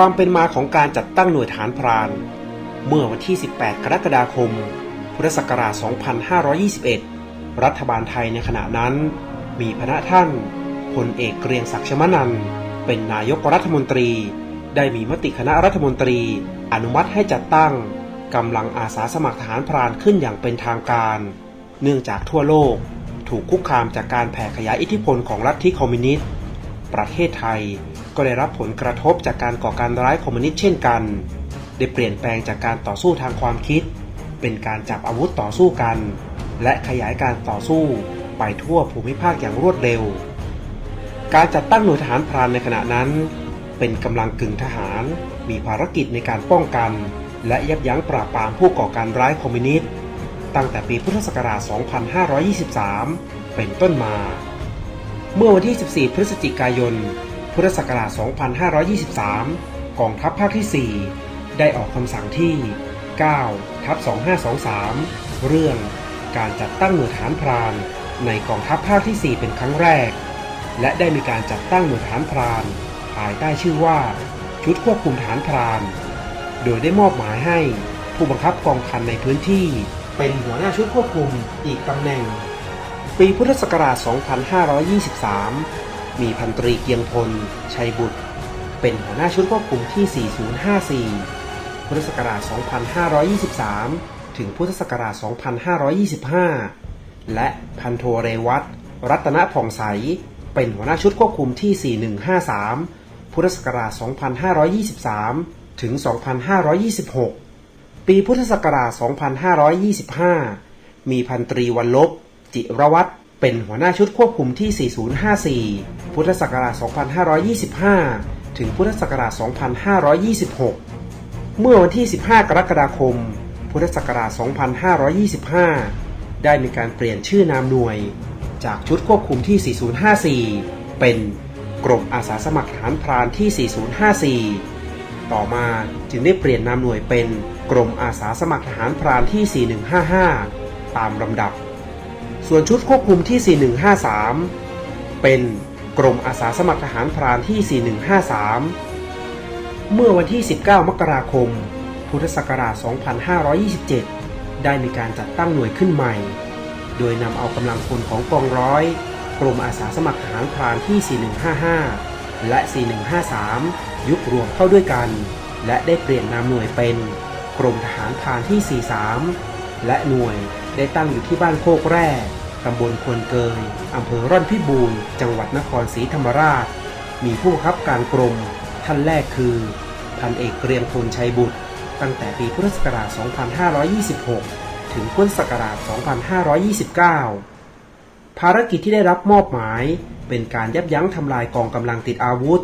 ความเป็นมาของการจัดตั้งหน่วยฐานพราน เมื่อวันที่ 18 กรกฎาคม พุทธศักราช 2521 รัฐบาลไทยในขณะนั้น มีพระท่านพลเอกเกรียงศักดิ์ชมนัน เป็นนายกรัฐมนตรี ได้มีมติคณะรัฐมนตรี อนุมัติให้จัดตั้งกำลังอาสาสมัครทหารพรานขึ้นอย่างเป็นทางการ เนื่องจากทั่วโลกถูกคุกคามจากการแผ่ขยายอิทธิพลของลัทธิคอมมิวนิสต์ ประเทศไทย ก็ได้รับผลกระทบจากการก่อการร้ายคอมมิวนิสต์เช่นกัน ได้เปลี่ยนแปลงจากการต่อสู้ทางความคิด เป็นการจับอาวุธต่อสู้กัน และขยายการต่อสู้ไปทั่วภูมิภาคอย่างรวดเร็ว การจัดตั้งหน่วยทหารพรานในขณะนั้น เป็นกำลังกึ่งทหาร มีภารกิจในการป้องกัน และยับยั้งปราบปรามผู้ก่อการร้ายคอมมิวนิสต์ตั้งแต่ปีพุทธศักราช 2523 เป็นต้นมา เมื่อวันที่ 14 พฤศจิกายน พุทธศักราช 2523 กองทัพภาคที่ 4 ได้ออกคำสั่งที่ 9 ทับ 2523 เรื่องการจัดตั้งหน่วยฐานพรานในกองทัพภาคที่ 4 เป็นครั้งแรก และได้มีการจัดตั้งหน่วยฐานพรานภายใต้ชื่อว่า ชุดควบคุมฐานพราน โดยได้มอบหมายให้ผู้บังคับกองพันในพื้นที่ เป็นหัวหน้าชุดควบคุมอีกตำแหน่ง ปีพุทธศักราช 2523 มีพันตรีเกียงพล ชัยบุตร เป็นหัวหน้าชุดควบคุมที่ 4054 พุทธศักราช 2523 ถึงพุทธศักราช 2525 และพันโทเรวัตรัตนผ่องใส เป็นหัวหน้าชุดควบคุมที่ 4153 พุทธศักราช 2523 ถึง 2526 ปีพุทธศักราช 2525 มีพันตรีวันลบ จิรวัตร เป็นหัวหน้าชุดควบคุมที่ 4054 พุทธศักราช 2525 ถึงพุทธศักราช 2526 เมื่อวันที่ 15 กรกฎาคม พุทธศักราช 2525 ได้มีการเปลี่ยนชื่อนามหน่วย จากชุดควบคุมที่ 4054 เป็นกรมอาสาสมัครทหารพรานที่ 4054 ต่อมาจึงได้เปลี่ยนนามหน่วยเป็นกรมอาสาสมัครทหารพรานที่ 4155 ตามลำดับ ส่วนชุดควบคุมที่ 4153 เป็นกรมอาสาสมัครทหารพรานที่ 4153 เมื่อวันที่ 19 มกราคม พุทธศักราช 2527 ได้มีการจัดตั้งหน่วยขึ้นใหม่ โดยนำเอากำลังพลของกองร้อย กรมอาสาสมัครทหารพรานที่ 4155 และ 4153 ยุบรวมเข้าด้วยกัน และได้เปลี่ยนนามหน่วยเป็น กรมทหารพรานที่ 43 และหน่วย ได้ตั้งอยู่ที่บ้านโคกแร่ตำบลควนเกยอำเภอร่อนพิบูรณ์ จังหวัดนครศรีธรรมราช มีผู้บังคับการกรม ท่านแรกคือพันเอกเกรียงพลชัยบุตร ตั้งแต่ปีพุทธศักราช 2526 ถึงพุทธศักราช 2529 ภารกิจที่ได้รับมอบหมาย เป็นการยับยั้งทำลายกองกำลังติดอาวุธ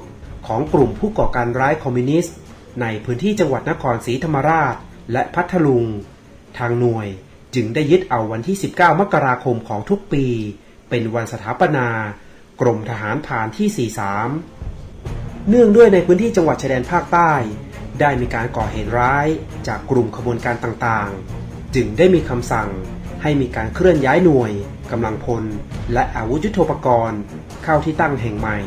ของกลุ่มผู้ก่อการร้ายคอมมิวนิสต์ ในพื้นที่จังหวัดนครศรีธรรมราช และพัทลุง ทางหน่วย จึงได้ยึดเอาวันที่ 19 มกราคมของทุกปี เป็นวันสถาปนา กรมทหารผ่านที่ 43 เนื่องด้วยในพื้นที่จังหวัดชายแดนภาคใต้ ได้มีการก่อเหตุร้ายจากกลุ่มขบวนการต่างๆ จึงได้มีคำสั่งให้มีการเคลื่อนย้ายหน่วยกำลังพล และอาวุธยุทโธปกรณ์ เข้าที่ตั้งแห่งใหม่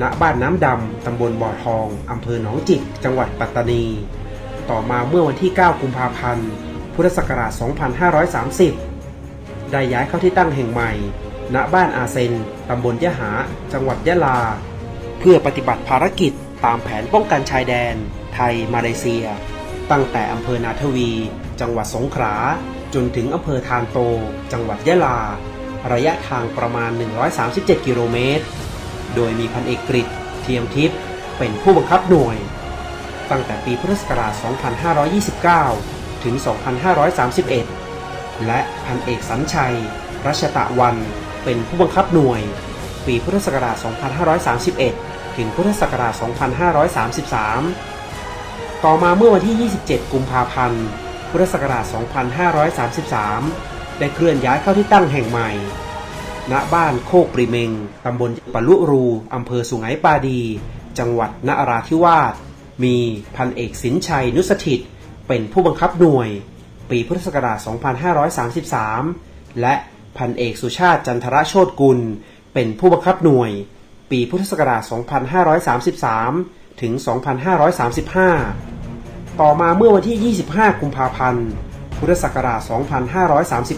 ณ บ้านน้ำดำตำบลบ่อทองอำเภอหนองจิก จังหวัดปัตตานี ต่อมาเมื่อวันที่ 9 กุมภาพันธ์ พุทธศักราช 2530 ได้ย้ายเข้าที่ตั้งแห่งใหม่ ณ บ้านอาเซน ตำบลยะหา จังหวัดยะลา เพื่อปฏิบัติภารกิจตามแผนป้องกันชายแดน ไทย มาเลเซีย ตั้งแต่อำเภอนาทวี จังหวัดสงขลา จนถึงอำเภอทานโต จังหวัดยะลา ระยะทางประมาณ 137 กิโลเมตร โดยมีพันเอกกฤษเทียมทิพย์เป็นผู้บังคับหน่วย ตั้งแต่ปีพุทธศักราช 2529 ถึง 2531 และพันเอกสัญชัย รัชตะวันเป็นผู้บังคับหน่วย ปีพุทธศักราช 2531 ถึงพุทธศักราช 2533 ต่อมาเมื่อวันที่ 27 กุมภาพันธ์ พุทธศักราช 2533 ได้เคลื่อนย้ายเข้าที่ตั้งแห่งใหม่ ณ บ้านโคกปริเมง ตำบลปะลุรู อำเภอสุไหงปาดี จังหวัดนราธิวาสมีพันเอกสินชัยนุสถิต เป็นผู้บังคับหน่วย ปีพุทธศักราช 2533 และพันเอกสุชาติจันทรโชตกุล เป็นผู้บังคับหน่วย ปีพุทธศักราช 2533 ถึง 2535 ต่อมาเมื่อวันที่ 25 กุมภาพันธ์ พุทธศักราช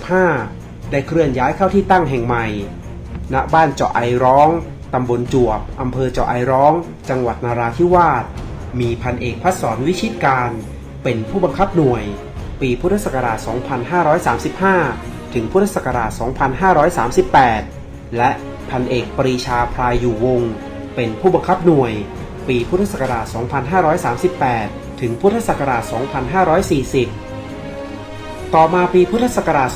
2535 ได้เคลื่อนย้ายเข้าที่ตั้งแห่งใหม่ ณ บ้านเจาะไอร้อง ตำบลจวบ อำเภอเจาะไอร้อง จังหวัดนาราธิวาส มีพันเอกพัฒสอนวิชิตการ เป็นผู้บังคับหน่วย ปีพุทธศักราช 2535 ถึงพุทธศักราช 2538 และพันเอกปรีชาพรายอยู่วง เป็นผู้บังคับหน่วย ปีพุทธศักราช 2538 ถึงพุทธศักราช 2540 ต่อมาปีพุทธศักราช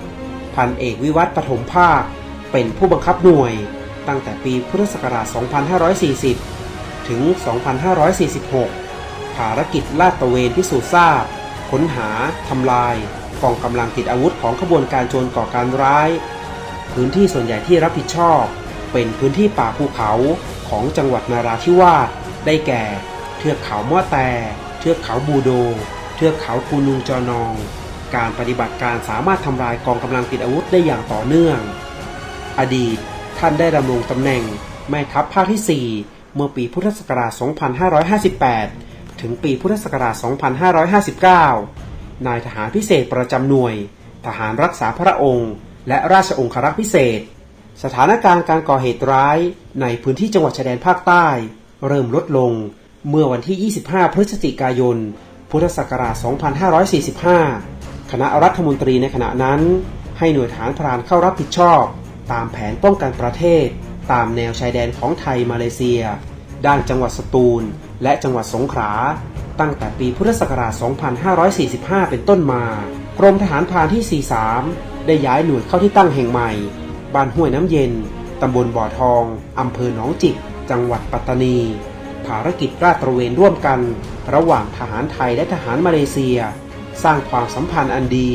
2540 พันเอกวิวัฒน์ปฐมภาค เป็นผู้บังคับหน่วย ตั้งแต่ปีพุทธศักราช 2540 ถึง 2546 ภารกิจลาดตระเวนพิสูจน์ทราบ ค้นหาทำลายกองกำลังติดอาวุธของขบวนการโจรก่อการร้าย พื้นที่ส่วนใหญ่ที่รับผิดชอบ เป็นพื้นที่ป่าภูเขาของจังหวัดนาราธิวาสได้แก่ เทือกเขาม่อแต เทือกเขาบูโด เทือกเขาคูนุงจอนอง การปฏิบัติการสามารถทำลายกองกำลังติดอาวุธได้อย่างต่อเนื่อง อดีตท่านได้ดำรงตำแหน่งแม่ทัพภาคที่ 4 เมื่อปีพุทธศักราช 2558 ถึงปีพุทธศักราช 2559 นายทหารพิเศษประจำหน่วย ทหารรักษาพระองค์ และราชองครักษ์พิเศษ สถานการณ์การก่อเหตุร้ายในพื้นที่จังหวัดชายแดนภาคใต้ เริ่มลดลงเมื่อวันที่ 25 พฤศจิกายน พุทธศักราช 2545 คณะรัฐมนตรีในขณะนั้น ให้หน่วยฐานพรานเข้ารับผิดชอบ ตามแผนป้องกันประเทศ ตามแนวชายแดนของไทยมาเลเซีย ด้านจังหวัดสตูล และจังหวัดสงขลาตั้งแต่ปีพุทธศักราช 2545 เป็นต้นมากรมทหารพรานที่ 43 ได้ย้ายหน่วยเข้าที่ตั้งแห่งใหม่ บ้านห้วยน้ำเย็น ตำบลบ่อทอง อำเภอหนองจิก จังหวัดปัตตานี ภารกิจลาดตระเวนร่วมกัน ระหว่างทหารไทยและทหารมาเลเซีย สร้างความสัมพันธ์อันดี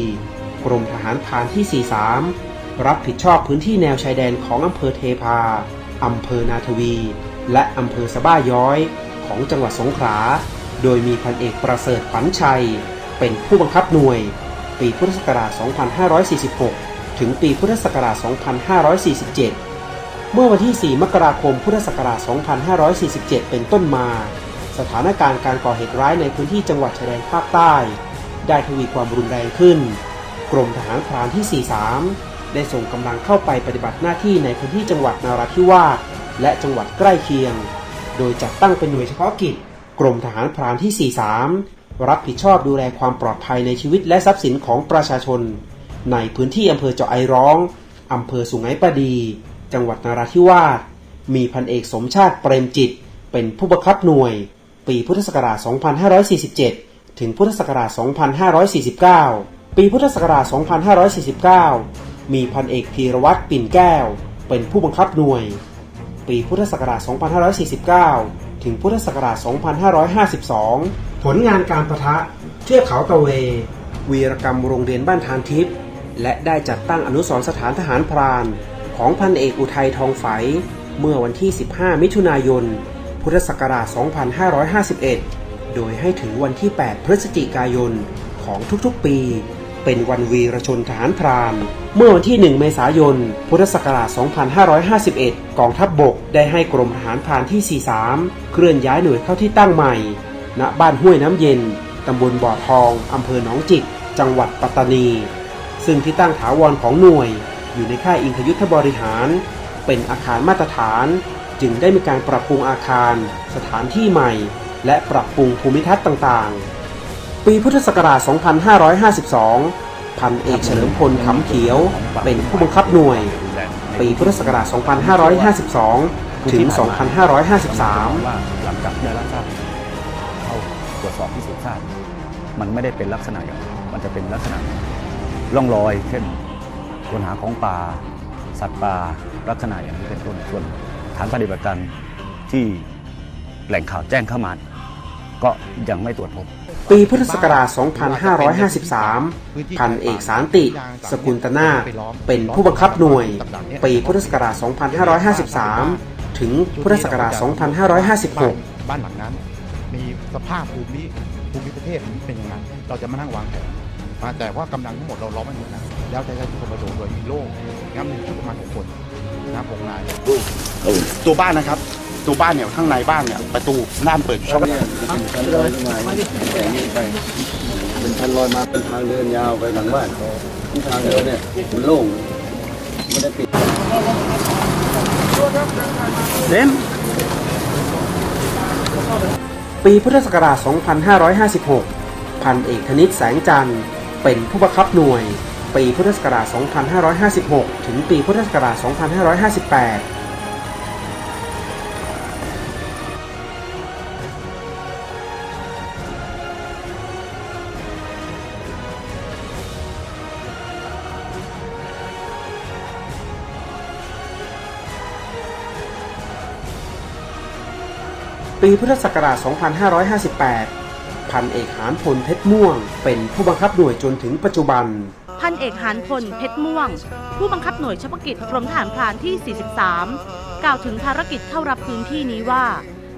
กรมทหารพรานที่ 43 รับผิดชอบพื้นที่แนวชายแดนของอำเภอเทพา อำเภอนาทวี และอำเภอสะบ้าย้อย ของจังหวัดสงขลา โดยมีพันเอกประเสริฐขวัญชัย เป็นผู้บังคับหน่วย ปีพุทธศักราช 2546 ถึงปีพุทธศักราช 2547 เมื่อวันที่ 4 มกราคม พุทธศักราช 2547 เป็นต้นมา สถานการณ์การก่อเหตุร้ายในพื้นที่จังหวัดชายแดนภาคใต้ ได้ทวีความรุนแรงขึ้น กรมทหารพรานที่ 43 ได้ส่งกำลังเข้าไปปฏิบัติหน้าที่ในพื้นที่จังหวัดนาราธิวาสและจังหวัดใกล้เคียง โดยจัดตั้งเป็นหน่วยเฉพาะกิจ กรมทหารพรานที่ 43 รับผิดชอบดูแลความปลอดภัยในชีวิตและทรัพย์สินของประชาชน ในพื้นที่อำเภอเจาะไอร้อง อำเภอสุงไหงปดี จังหวัดนาราธิวาส มีพันเอกสมชาติเปรมจิต เป็นผู้บังคับหน่วย ปีพุทธศักราช 2547 ถึงพุทธศักราช 2549 ปีพุทธศักราช 2549 มีพันเอกพีรวัตรปิ่นแก้ว เป็นผู้บังคับหน่วย ปีพุทธศักราช 2549 ถึงพุทธศักราช 2552 ผลงานการประทะเทือกเขาตะเว วีรกรรมโรงเรียนบ้านทานทิพย์ และได้จัดตั้งอนุสรณ์สถานทหารพราน ของพันเอกอุทัยทองไฝเมื่อวันที่ 15 มิถุนายน พุทธศักราช 2551 โดยให้ถือวันที่ 8 พฤศจิกายนของทุกๆปี เป็นวันวีรชนทหารพรานเมื่อวันที่ 1 เมษายน พุทธศักราช 2551 กองทัพบบกได้ให้กรมทหารพรานที่ 43 เคลื่อนย้ายหน่วยเข้าที่ตั้งใหม่ ณ บ้านห้วยน้ำเย็น ตำบลบ่อทอง อำเภอหนองจิก จังหวัดปัตตานี ซึ่งที่ตั้งถาวรของหน่วย อยู่ในค่ายอิงคยุทธบริหาร เป็นอาคารมาตรฐาน จึงได้มีการปรับปรุงอาคาร สถานที่ใหม่ และปรับปรุงภูมิทัศน์ต่างๆ ปีพุทธศักราช 2552 พันเอกเฉลิมพลขำเขียว เป็นผู้บังคับหน่วย ปีพุทธศักราช 2552 ถึง 2553 หลังจากได้รับทราบเข้าตรวจสอบพิสูจน์ทราบมันไม่ได้เป็นลักษณะอย่างมันจะเป็นลักษณะร่องรอย เช่นค้นหาของป่า สัตว์ป่าลักษณะอย่างนี้เป็นต้นส่วนฐานปฏิบัติการที่แหล่งข่าวแจ้งเข้ามา ก็ยังไม่ตรวจพบ ปีพุทธศักราช 2553 พันเอกสารติ สกุลตนาคเป็นผู้บังคับหน่วย ปีพุทธศักราช 2553 ถึงพุทธศักราช 2556 บ้านหลังนั้น มีสภาพภูมิภูมิประเทศเป็นยังไง เราจะมานั่งวางแผนมาแต่ว่ากำลังทั้งหมดเราล้อมไม่หมดนะ แล้วจะใช้คอมมานโดโดยมีโล่งั้นมีชุดประมาณหกคนนะครับหกนายตัวบ้านนะครับ ตตูบ้านเนี่ยข้างในบ้านเนี่ยประตูด้านเปิดช่องเนี่ยเป็นชั้นลอยมาแต่นี่ไปเป็นชั้นลอยมาเป็นทางเดินยาวไปหลังบ้านที่ทางเดินเนี่ยมันโล่งไม่ได้ปิดเล่นปีพุทธศักราช 2556 พันเอกธนิตแสงจันทร์เป็นผู้บังคับหน่วย ปีพุทธศักราช 2556 ถึงปีพุทธศักราช 2558 ปีพุทธศักราช 2558 พันเอกหานพลเพชรม่วง เป็นผู้บังคับหน่วยจนถึงปัจจุบัน พันเอกหานพลเพชรม่วง ผู้บังคับหน่วยเฉพาะกิจกรมทหารพรานที่ 43 กล่าวถึงภารกิจเข้ารับพื้นที่นี้ว่า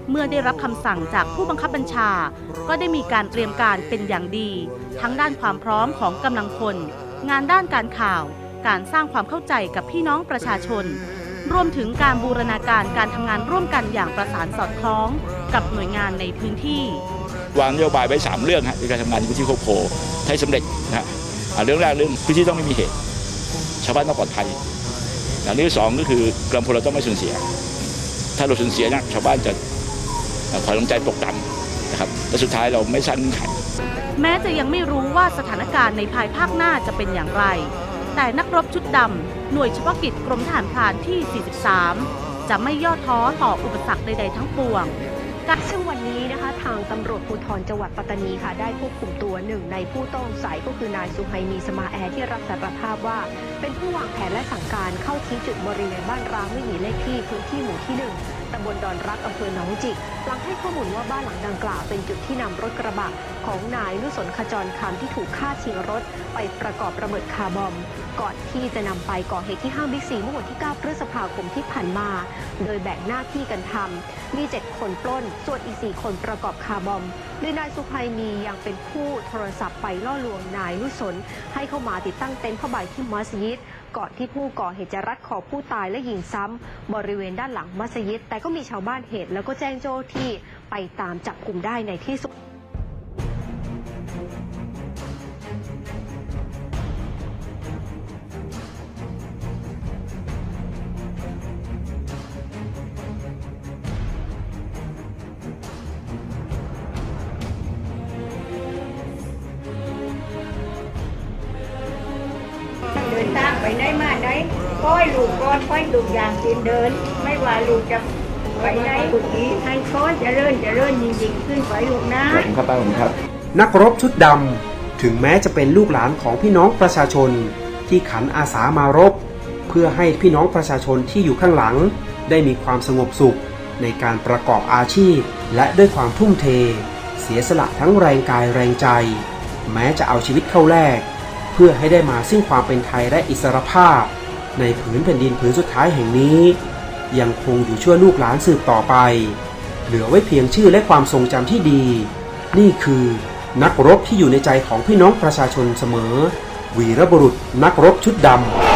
เมื่อได้รับคำสั่งจากผู้บังคับบัญชา ก็ได้มีการเตรียมการเป็นอย่างดี ทั้งด้านความพร้อมของกำลังพลงานด้านการข่าว การสร้างความเข้าใจกับพี่น้องประชาชน รวมถึงการบูรณาการการทำงานร่วมกันอย่างประสานสอดคล้อง กับหน่วยงานในพื้นที่ วางนโยบายไว้ 3 เรื่องฮะในการทำงานในพื้นที่โคโคให้สำเร็จนะฮะอ่าเรื่องแรกเรื่องพื้นที่ต้องไม่มีเหตุชาวบ้านต้องปลอดภัยอย่างที่สองก็คือกำลังพลเราต้องไม่สูญเสีย ถ้าเราสูญเสียเนะชาวบ้านจะเอ่อขอลงใจตกต่ำนะครับและสุดท้ายเราไม่สร้างเงื่อนไขแม้จะยังไม่รู้ว่าสถานการณ์ในภายภาคหน้าจะเป็นอย่างไร แต่นักรบชุดดำหน่วยเฉพาะกิจกรมทหารพรานที่ 43 จะไม่ย่อท้อต่ออุปสรรคใดๆทั้งปวงซึ่งวันนี้นะคะทางตำรวจภูธรจังหวัดปัตตานีค่ะได้ควบคุมตัวหนึ่งในผู้ต้องสงสัยก็คือนายสุไฮมีสมาแอร์ที่รับสารภาพว่า เป็นผู้วางแผนและสั่งการเข้าชี้จุดบริเวณบ้านร้างไม่มีเลขที่พื้นที่หมู่ที่หนึ่ง ตำบลดอนรักอำเภอหนองจิก หลังให้ข้อมูลว่าบ้านหลังดังกล่าวเป็นจุดที่นำรถกระบะของนายนุสนขจรคำที่ถูกฆ่าชิงรถ ไปประกอบระเบิดคาร์บอม ก่อนที่จะนำไปก่อเหตุที่ห้างบิ๊กซีเมื่อวันที่ 9 พฤษภาคมที่ผ่านมา โดยแบ่งหน้าที่กันทำมี 7 คนปล้น ส่วนอีก 4 คนประกอบคาร์บอมโดยนายสุภัยมียังเป็นผู้โทรศัพท์ไปล่อลวงนายนุสนให้เข้ามาติดตั้งเต็นท์ผ้าใบที่มัสยิด ก่อนที่ผู้ก่อเหตุจะรัดคอผู้ตายและยิงซ้ำบริเวณด้านหลังมัสยิด แต่ก็มีชาวบ้านเห็นแล้วก็แจ้งเจ้าที่ไปตามจับกลุ่มได้ในที่สุด ลูกก้อนก้อยลูกอย่างกินเดิน ไม่ว่าลูกจะไปไหนกุฏิให้ก้อยเจะเริ่ญจะเริ่ญยิ่งๆขึ้นไปลูกนะนักรบชุดดำถึงแม้จะเป็นลูกหลานของพี่น้องประชาชน ที่ขันอาสามารบ เพื่อให้พี่น้องประชาชนที่อยู่ข้างหลัง ได้มีความสงบสุข ในการประกอบอาชีพ และด้วยความทุ่มเท เสียสละทั้งแรงกายแรงใจ แม้จะเอาชีวิตเข้าแลกเพื่อให้ได้มาซึ่งความเป็นไทยและอิสรภาพ ในผืนแผ่นดินผืนสุดท้ายแห่งนี้ ยังคงอยู่ชั่วลูกหลานสืบต่อไป เหลือไว้เพียงชื่อและความทรงจำที่ดี นี่คือนักรบที่อยู่ในใจของพี่น้องประชาชนเสมอ วีรบุรุษนักรบชุดดำ